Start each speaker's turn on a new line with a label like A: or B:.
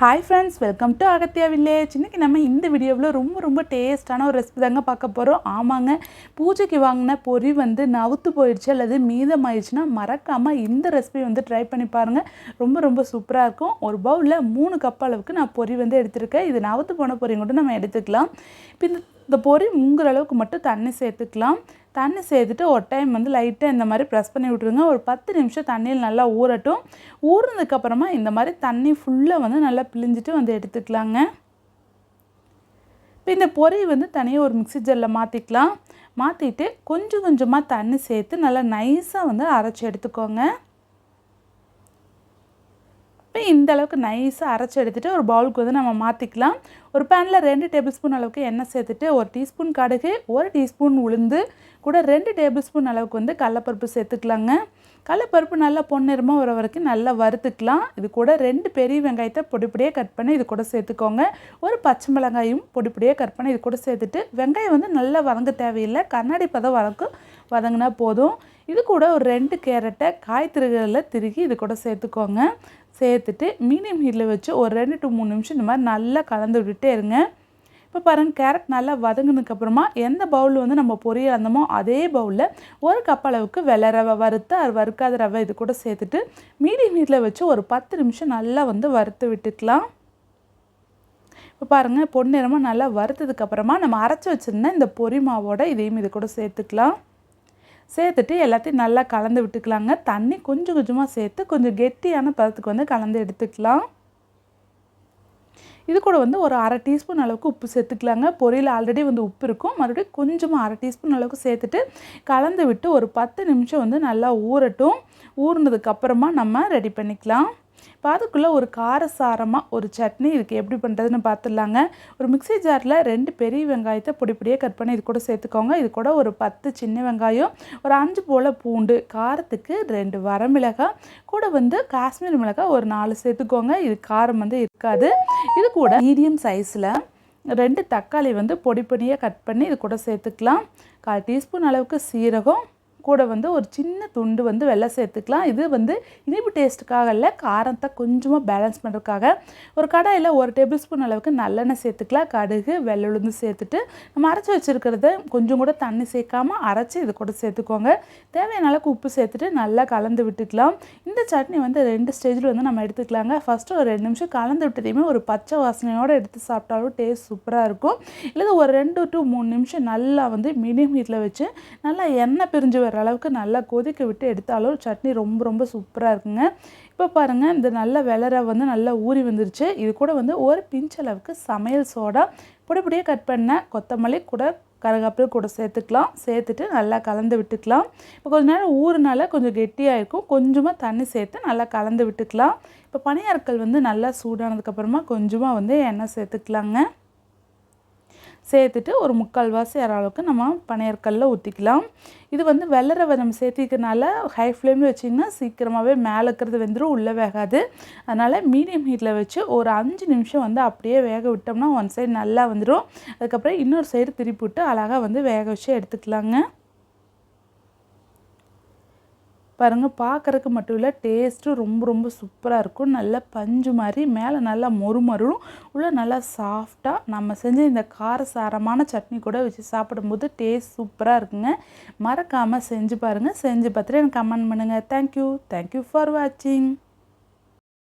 A: Hi friends welcome to Agathiya village இன்றைக்கி நம்ம இந்த வீடியோவில் ரொம்ப ரொம்ப டேஸ்ட்டான ஒரு ரெசிபி தாங்க பார்க்க போகிறோம் ஆமாங்க பூஜைக்கு வாங்கின பொரி வந்து நவுத்து போயிடுச்சு அல்லது மீதமாயிடுச்சுன்னா மறக்காமல் இந்த ரெசிபி வந்து ட்ரை பண்ணி பாருங்கள் ரொம்ப ரொம்ப சூப்பராக இருக்கும். ஒரு பவுலில் மூணு கப் அளவுக்கு நான் பொரி வந்து எடுத்திருக்கேன். இது நவுத்து போன பொரி கூட நம்ம எடுத்துக்கலாம். இப்போ இந்த இந்த பொரி முங்குற அளவுக்கு மட்டும் தண்ணி சேர்த்துக்கலாம். தண்ணி சேர்த்துட்டு ஒரு டைம் வந்து லைட்டாக இந்த மாதிரி ப்ரெஸ் பண்ணி விட்ருங்க ஒரு பத்து நிமிஷம் தண்ணியில் நல்லா ஊறட்டும். ஊறினதுக்கப்புறமா இந்த மாதிரி தண்ணி ஃபுல்லாக வந்து நல்லா பிழிஞ்சிட்டு வந்து எடுத்துக்கலாங்க. இப்போ இந்த பொறி வந்து தனியாக ஒரு மிக்ஸி ஜெல்லில் மாற்றிக்கலாம் மாற்றிட்டு கொஞ்சம் கொஞ்சமாக தண்ணி சேர்த்து நல்லா நைஸாக வந்து அரைச்சி எடுத்துக்கோங்க. இப்போ இந்த அளவுக்கு நைஸாக அரைச்சி எடுத்துகிட்டு ஒரு பவுலுக்கு வந்து நம்ம மாற்றிக்கலாம் ஒரு பேனில் ரெண்டு டேபிள் ஸ்பூன் அளவுக்கு எண்ணெய் சேர்த்துட்டு ஒரு டீஸ்பூன் கடுகு ஒரு டீஸ்பூன் உளுந்து கூட ரெண்டு டேபிள் ஸ்பூன் அளவுக்கு வந்து கடலப்பருப்பு சேர்த்துக்கலாங்க. கடலப்பருப்பு நல்லா பொன்னிறமாக வர வரைக்கும் நல்லா வறுத்துக்கலாம். இது கூட ரெண்டு பெரிய வெங்காயத்தை பொடிப்படியாக கட் பண்ணி இது கூட சேர்த்துக்கோங்க. ஒரு பச்சை மிளகாயும் பொடிப்படியாக கட் பண்ணி இது கூட சேர்த்துட்டு வெங்காயம் வந்து நல்லா வதங்க தேவையில்லை. கண்ணாடி பதம் வதக்கும் வதங்கினா போதும். இது கூட ஒரு ரெண்டு கேரட்டை காய் திருகளில் திருகி இது கூட சேர்த்துக்கோங்க. சேர்த்துட்டு மீடியம் ஹீட்டில் வச்சு ஒரு ரெண்டு டு மூணு நிமிஷம் இந்த மாதிரி நல்லா கலந்து விட்டுட்டே இருங்க. இப்போ பாருங்கள் கேரட் நல்லா வதங்கினதுக்கப்புறமா எந்த பவுலில் வந்து நம்ம பொரியல் இருந்தோமோ அதே பவுலில் ஒரு கப் அளவுக்கு வெள்ளை ரவை வறுத்து அது வறுக்காத ரவை இது கூட சேர்த்துட்டு மீடியம் ஹீட்டில் வச்சு ஒரு பத்து நிமிஷம் நல்லா வந்து வறுத்து விட்டுக்கலாம். இப்போ பாருங்கள் பொன்னிறமாக நல்லா வறுத்ததுக்கப்புறமா நம்ம அரைச்சி வச்சுருந்த இந்த பொரி மாவோட இதையும் இது கூட சேர்த்துக்கலாம். சேர்த்துட்டு எல்லாத்தையும் நல்லா கலந்து விட்டுக்கலாங்க. தண்ணி கொஞ்சம் கொஞ்சமாக சேர்த்து கொஞ்சம் கெட்டியான பதத்துக்கு வந்து கலந்து எடுத்துக்கலாம். இது கூட வந்து ஒரு அரை டீஸ்பூன் அளவுக்கு உப்பு சேர்த்துக்கலாங்க. பொரியல் ஆல்ரெடி வந்து உப்பு இருக்கும். மறுபடியும் கொஞ்சமாக அரை டீஸ்பூன் அளவுக்கு சேர்த்துட்டு கலந்து விட்டு ஒரு பத்து நிமிஷம் வந்து நல்லா ஊறட்டும். ஊறினதுக்கப்புறமா நம்ம ரெடி பண்ணிக்கலாம். இப்போ அதுக்குள்ளே ஒரு காரசாரமாக ஒரு சட்னி இதுக்கு எப்படி பண்ணுறதுன்னு பார்த்துடலாங்க ஒரு மிக்சி ஜாரில் ரெண்டு பெரிய வெங்காயத்தை பொடி பொடியாக கட் பண்ணி இது கூட சேர்த்துக்கோங்க. இது கூட ஒரு பத்து சின்ன வெங்காயம் ஒரு அஞ்சு போல் பூண்டு காரத்துக்கு ரெண்டு வரமிளகாய் கூட வந்து காஷ்மீர் மிளகாய் ஒரு நாலு சேர்த்துக்கோங்க. இது காரம் வந்து இருக்காது. இது கூட மீடியம் சைஸில் ரெண்டு தக்காளி வந்து பொடி பொடியாக கட் பண்ணி இது கூட சேர்த்துக்கலாம். கால் டீஸ்பூன் அளவுக்கு சீரகம் கூட வந்து ஒரு சின்ன துண்டு வந்து வெள்ளை சேர்த்துக்கலாம். இது வந்து இனிப்பு டேஸ்ட்டுக்காக இல்லை காரத்தை கொஞ்சமாக பேலன்ஸ் பண்ணுறதுக்காக ஒரு கடாயில் ஒரு டேபிள் ஸ்பூன் அளவுக்கு நல்லெண்ணெய் சேர்த்துக்கலாம். கடுகு வெள்ளை உளுந்து சேர்த்துட்டு நம்ம அரைச்சி வச்சுருக்கிறத கொஞ்சம் கூட தண்ணி சேர்க்காமல் அரைச்சி இது கூட சேர்த்துக்கோங்க. தேவையான அளவுக்கு உப்பு சேர்த்துட்டு நல்லா கலந்து விட்டுக்கலாம். இந்த சட்னி வந்து ரெண்டு ஸ்டேஜில் வந்து நம்ம எடுத்துக்கலாங்க. ஃபஸ்ட்டு ஒரு ரெண்டு நிமிஷம் கலந்து விட்டதையுமே ஒரு பச்சை வாசனையோடு எடுத்து சாப்பிட்டாலும் டேஸ்ட் சூப்பராக இருக்கும். இல்லை ஒரு ரெண்டு டு மூணு நிமிஷம் நல்லா வந்து மீடியம் ஹீட்டில் வச்சு நல்லா எண்ணெய் பிரிஞ்சு வர அளவுக்கு நல்லா கொதிக்க விட்டு எடுத்தாலும் சட்னி ரொம்ப ரொம்ப சூப்பராக இருக்குங்க. இப்போ பாருங்கள் இந்த நல்ல வெளரை வந்து நல்லா ஊறி வந்துருச்சு. இது கூட வந்து ஒரு பிஞ்ச் அளவுக்கு சமையல் சோடா பொடி கட் பண்ண கொத்தமல்லி கூட கருகாப்பில் கூட சேர்த்துக்கலாம். சேர்த்துட்டு நல்லா கலந்து விட்டுக்கலாம். இப்போ கொஞ்ச நேரம் ஊறுனால கொஞ்சம் கெட்டியாக இருக்கும் கொஞ்சமாக தண்ணி சேர்த்து நல்லா கலந்து விட்டுக்கலாம். இப்போ பனியாற்கள் வந்து நல்லா சூடானதுக்கப்புறமா கொஞ்சமாக வந்து எண்ணெய் சேர்த்துக்கலாங்க. சேர்த்துட்டு ஒரு முக்கால் வாசி அளவுக்கு நம்ம பனையற்கல்ல ஊற்றிக்கலாம் இது வந்து வெள்ளரவை நம்ம சேர்த்திக்கிறனால ஹை ஃப்ளேமில் வச்சிங்கன்னா சீக்கிரமாகவே மேலே இருக்கிறது வெந்துடும் உள்ளே வேகாது. அதனால் மீடியம் ஹீட்டில் வச்சு ஒரு அஞ்சு நிமிஷம் வந்து அப்படியே வேக விட்டோம்னா ஒன் சைடு நல்லா வந்துடும் அதுக்கப்புறம் இன்னொரு சைடு திருப்பி விட்டு அழகாக வந்து வேக வச்சு எடுத்துக்கலாங்க. பாருங்கள் பார்க்குறக்கு மட்டும் இல்லை டேஸ்ட்டும் ரொம்ப ரொம்ப சூப்பராக இருக்கும். நல்லா பஞ்சு மாதிரி மேலே நல்லா மொறு மறும் உள்ளே நல்லா சாஃப்டாக நம்ம செஞ்ச இந்த காரசாரமான சட்னி கூட வச்சு சாப்பிடும்போது டேஸ்ட் சூப்பராக இருக்குங்க. மறக்காமல் செஞ்சு பாருங்கள் செஞ்சு பார்த்துட்டு எனக்கு கமெண்ட் பண்ணுங்கள் தேங்க்யூ தேங்க்யூ ஃபார் வாட்சிங்